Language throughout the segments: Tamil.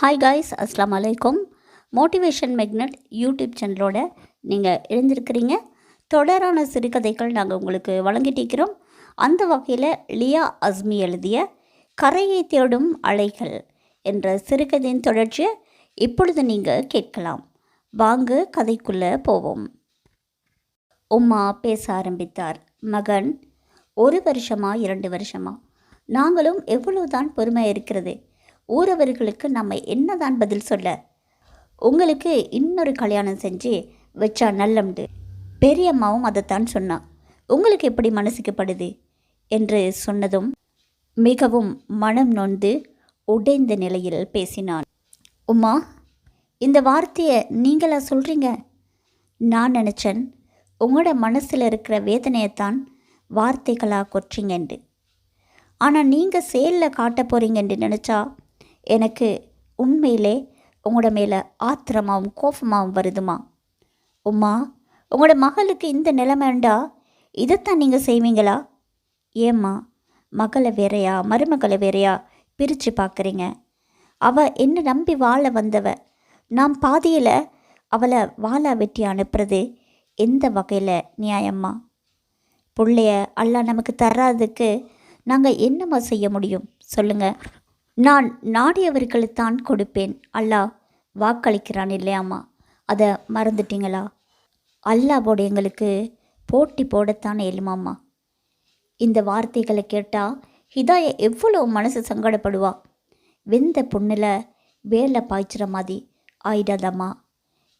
ஹாய் காய்ஸ் அஸ்லாம் அலைக்கும் மோட்டிவேஷன் மெக்னட் யூடியூப் சேனலோட நீங்கள் எழுந்திருக்கிறீங்க தொடரான சிறுகதைகள் நாங்கள் உங்களுக்கு வழங்கிட்டிருக்கிறோம். அந்த வகையில் லியா அஸ்மி எழுதிய கரையை தேடும் அலைகள் என்ற சிறுகதையின் தொடர்ச்சியை இப்பொழுது நீங்கள் கேட்கலாம். வாங்க கதைக்குள்ளே போவோம். உம்மா பேச ஆரம்பித்தார். மகன் ஒரு வருஷமா இரண்டு வருஷமா? நாங்களும் எவ்வளவுதான் பொறுமை இருக்கிறது. ஊரவர்களுக்கு நம்ம என்னதான் பதில் சொல்ல? உங்களுக்கு இன்னொரு கல்யாணம் செஞ்சு வச்சா நல்லம்ண்டு. பெரியம்மாவும் அதைத்தான் சொன்னான் உங்களுக்கு எப்படி மனசுக்கு படுது? என்று சொன்னதும் மிகவும் மனம் நொந்து உடைந்த நிலையில் பேசினான் உம்மா இந்த வார்த்தையை நீங்களா சொல்கிறீங்க நான் நினச்சேன் உங்களோட மனசில் இருக்கிற வேதனையைத்தான் வார்த்தைகளாக கொற்றீங்கண்டு. ஆனால் நீங்கள் செயலில் காட்ட போகிறீங்கன்னு நினச்சா எனக்கு உண்மையிலே உங்களோட மேலே ஆத்திரமாகவும் கோபமாகவும் வருதுமா? உம்மா உங்களோட மகளுக்கு இந்த நிலைமைண்டா இதைத்தான் நீங்கள் செய்வீங்களா? ஏம்மா மகளை வேறையா மருமகளை வேறையா பிரித்து பார்க்குறீங்க? அவள் என்ன நம்பி வாழ வந்தவ நாம் பாதியில் அவளை வாழ வெட்டி அனுப்புறது எந்த வகையில் நியாயம்மா? பிள்ளைய அல்லா நமக்கு தர்றதுக்கு நாங்கள் என்னம்மா செய்ய முடியும்? சொல்லுங்கள் நான் நாடியவர்களுத்தான் கொடுப்பேன். அல்லாஹ் வாக்களிக்கிறான் இல்லையாம்மா? அதை மறந்துட்டீங்களா? அல்லாவோட எங்களுக்கு போட்டி போடத்தான் ஏழுமாம்மா இந்த வார்த்தைகளை கேட்டால் ஹிதாய எவ்வளோ மனசு சங்கடப்படுவா? வெந்த பொண்ணில் வேலை பாய்ச்சிற மாதிரி ஆயிடாதம்மா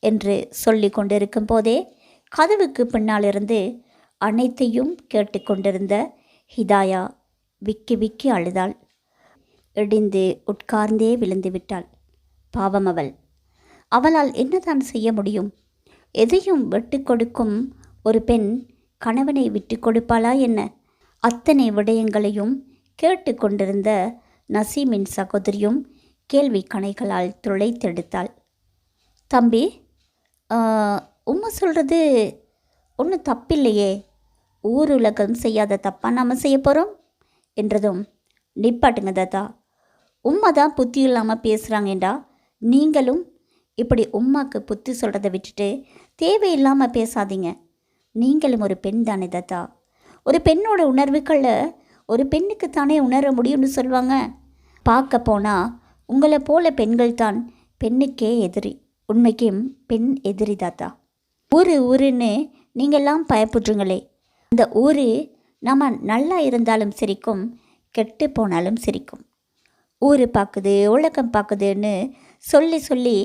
என்று சொல்லி கொண்டிருக்கும் போதே கதவுக்கு பின்னாலிருந்து அனைத்தையும் கேட்டுக்கொண்டிருந்த ஹிதாயா விக்கி விக்கி அழுதாள். இடிந்து உட்கார்ந்தே விழுந்து விட்டாள். பாவம் அவள். அவளால் என்னதான் செய்ய முடியும்? எதையும் விட்டு கொடுக்கும் ஒரு பெண் கணவனை விட்டு கொடுப்பாளா என்ன? அத்தனை விடயங்களையும் கேட்டு கொண்டிருந்த நசீமின் சகோதரியும் கேள்வி கணைகளால் துளைத்தெடுத்தாள் தம்பி உம்மை சொல்கிறது ஒன்றும் தப்பில்லையே. ஊர் உலகம் செய்யாத தப்பாக நாம் செய்ய போகிறோம் என்றதும் நிப்பாட்டுங்க தாத்தா. உம்மா தான் புத்தி இல்லாமல் பேசுகிறாங்கண்டா நீங்களும் இப்படி உம்மாக்கு புத்தி சொல்கிறத விட்டுட்டு தேவையில்லாமல் பேசாதீங்க. நீங்களும் ஒரு பெண் தானே தாத்தா. ஒரு பெண்ணோட உணர்வுகளில் ஒரு பெண்ணுக்கு தானே உணர முடியும்னு சொல்லுவாங்க பார்க்க போனால் உங்களை போல பெண்கள் தான் பெண்ணுக்கே எதிரி. உண்மைக்கும் பெண் எதிரி தாத்தா. ஊர் ஊருன்னு நீங்கள்லாம் பயப்புற்றுங்களே அந்த ஊர் நம்ம நல்லா இருந்தாலும் சிரிக்கும் கெட்டு போனாலும் சிரிக்கும். ஊர் பார்க்குது உலகம் பார்க்குதுன்னு சொல்லி சொல்லி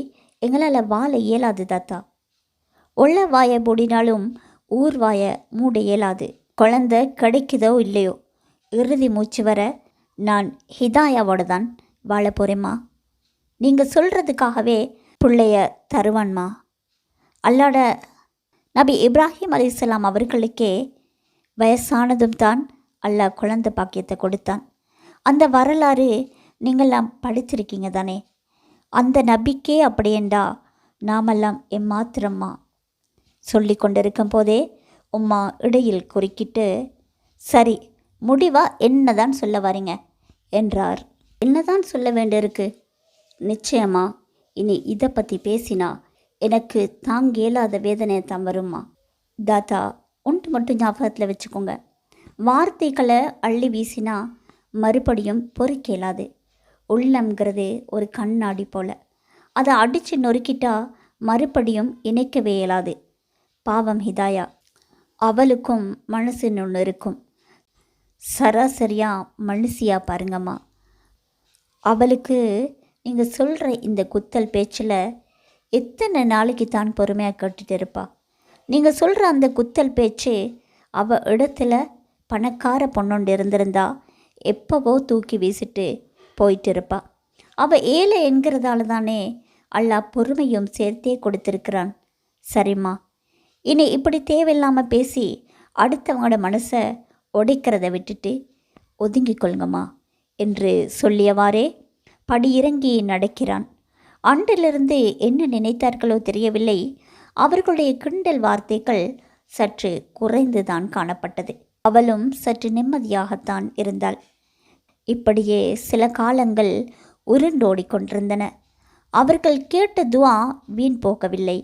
எங்களால் வாழ இயலாது தாத்தா. உள்ள வாயை மூடினாலும் ஊர் வாயை மூட இயலாது. குழந்த கிடைக்குதோ இல்லையோ? இறுதி மூச்சு வர நான் ஹிதாயாவோட தான் வாழ போகிறேம்மா நீங்கள் சொல்கிறதுக்காகவே பிள்ளைய தருவான்மா. அல்லாட நபி இப்ராஹிம் அலிஸ்லாம் அவர்களுக்கே வயசானதும் தான் அல்லாஹ் குழந்தை பாக்கியத்தை கொடுத்தான். அந்த வரலாறு நீங்கள்லாம் படிச்சிருக்கீங்க தானே? அந்த நபிக்கே அப்படியேண்டா நாமெல்லாம் எம்மாத்திரம்மா? சொல்லி கொண்டிருக்கும் போதே உம்மா இடையில் குறுக்கிட்டு சரி முடிவாக என்னதான் சொல்ல வரீங்க? என்றார். என்னதான் சொல்ல வேண்டியிருக்கு? நிச்சயமா இனி இதை பற்றி பேசினா எனக்கு தாங்க இயலாத வேதனையை தான் வருமா தாத்தா ஒன்று மட்டும் ஞாபகத்தில் வச்சுக்கோங்க. வார்த்தைகளை அள்ளி வீசினா மறுபடியும் பொறுக்கேலாது உள்ளம்ங்கிறது ஒரு கண்ணாடி போல். அதை அடித்து நொறுக்கிட்டா மறுபடியும் இணைக்கவே இயலாது. பாவம் ஹிதாயா. அவளுக்கும் மனசுன்னு ஒன்று இருக்கும். சராசரியாக மனுஷியா பாருங்கம்மா. அவளுக்கு நீங்கள் சொல்கிற இந்த குத்தல் பேச்சில் எத்தனை நாளைக்கு தான் பொறுமையாக கேட்டுட்டு இருப்பா? நீங்கள் சொல்கிற அந்த குத்தல் பேச்சு அவள் இடத்துல பணக்கார பொண்ணுண்டு இருந்திருந்தா எப்போவோ தூக்கி வீசிட்டு போயிட்டு இருப்பாள் அவள் ஏழை என்கிறதால தானே அல்லாஹ் பொறுமையும் சேர்த்தே கொடுத்துருக்கிறான். சரிம்மா. இனி இப்படி தேவையில்லாமல் பேசி அடுத்தவங்களோட மனசை உடைக்கிறத விட்டுட்டு ஒதுங்கிக் கொள்ளுங்கம்மா என்று சொல்லியவாறே படியிறங்கி நடக்கிறான். அன்றிலிருந்து என்ன நினைத்தார்களோ தெரியவில்லை. அவர்களுடைய கிண்டல் வார்த்தைகள் சற்று குறைந்துதான் காணப்பட்டது. அவளும் சற்று நிம்மதியாகத்தான் இருந்தாள். இப்படியே சில காலங்கள் உருண்டோடி கொண்டிருந்தன. அவர்கள் கேட்ட துவா வீண் போகவில்லை.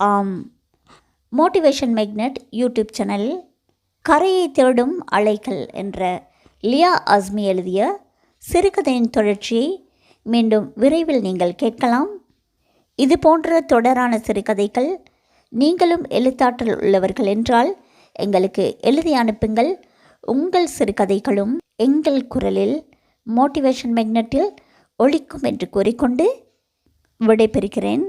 ஆம் மோட்டிவேஷன் மேக்னெட் யூடியூப் சேனல் கரையை தேடும் அலைகள் என்ற லியா அஸ்மி எழுதிய சிறுகதையின் தொடர்ச்சியை மீண்டும் விரைவில் நீங்கள் கேட்கலாம். இது போன்ற தொடரான சிறுகதைகள் நீங்களும் எழுத்தாற்றல் உள்ளவர்கள் என்றால் எங்களுக்கு எழுதி அனுப்புங்கள். உங்கள் சிறுகதைகளும் எங்கள் குரலில் மோட்டிவேஷன் மெக்னட்டில் ஒழிக்கும் என்று கூறிக்கொண்டு விடைபெறுகிறேன்.